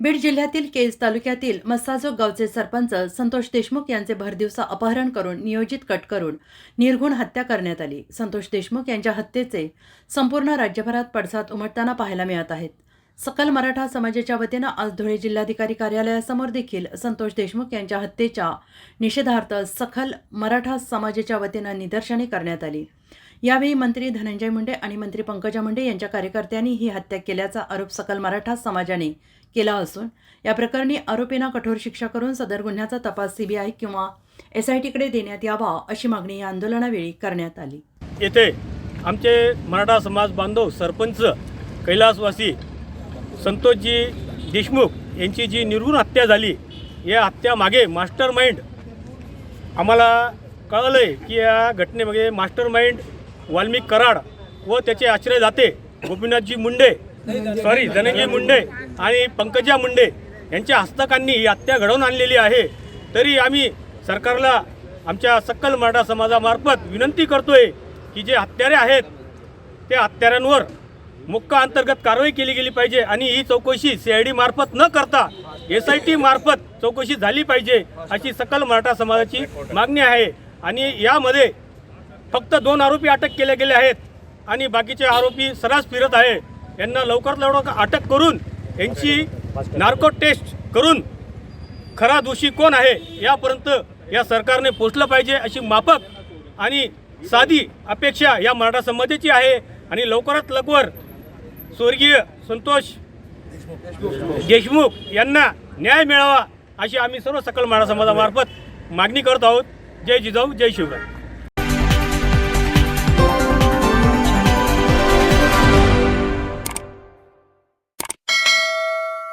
बीड जिल्ह्यातील केज तालुक्यातील मस्साजोग गावचे सरपंच संतोष देशमुख यांचे भरदिवसा अपहरण करून नियोजित कट करून निर्घुण हत्या करण्यात आली. संतोष देशमुख यांच्या हत्येचे संपूर्ण राज्यभरात पडसाद उमटताना पाहायला मिळत आहेत. सकल मराठा समाजाच्या वतीनं आज धुळे जिल्हाधिकारी कार्यालयासमोर देखील संतोष देशमुख यांच्या हत्येच्या निषेधार्थ सखल मराठा समाजाच्या वतीनं निदर्शने करण्यात आली. यावेळी मंत्री धनंजय मुंडे आणि मंत्री पंकजा मुंडे यांच्या कार्यकर्त्यांनी ही हत्या केल्याचा आरोप सकल मराठा समाजाने केला असून या प्रकरणी आरोपींना कठोर शिक्षा करून सदर गुन्ह्याचा तपास सीबीआय किंवा एसआयटीकडे देण्यात यावा अशी मागणी या आंदोलनावेळी करण्यात आली. येथे आमचे मराठा समाज बांधव सरपंच कैलासवासी संतोषजी देशमुख यांची जी निर्गुण हत्या झाली या हत्यामागे मास्टर माइंड आम्हाला कळलं आहे की या घटनेमागे मास्टर माइंड वाल्मिक कराड व त्याचे आश्रय जाते गोपीनाथजी मुंडे सॉरी धनंजय मुंडे आणि पंकजा मुंडे यांच्या हस्तकांनी ही हत्या घडवून आणलेली आहे. तरी आम्ही सरकारला आमच्या सक्कल मराठा समाजामार्फत विनंती करतोय की जे हत्यारे आहेत त्या हत्यारांवर मुक्का अंतर्गत कारवाई केली गेली पाहिजे आणि ही चौकशी सी आय डी मार्फत न करता एस आय टी मार्फत चौकशी झाली पाहिजे अशी सकल मराठा समाजाची मागणी आहे. आणि यामध्ये फक्त दोन आरोपी अटक केले गेले आहेत आणि बाकीचे आरोपी सरास फिरत आहे. यांना लवकरात लवकर अटक करून यांची नार्को टेस्ट करून खरा दोषी कोण आहे यापर्यंत या सरकारने पोचलं पाहिजे अशी माफक आणि साधी अपेक्षा या मराठा समाजाची आहे. आणि लवकरात लवकर स्वर्गीय संतोष देशमुख यांना न्याय मिळावा अशी आम्ही सर्व सकल मराठा समाजामार्फत मागणी करत आहोत. जय जिजाऊ जय शिवराय.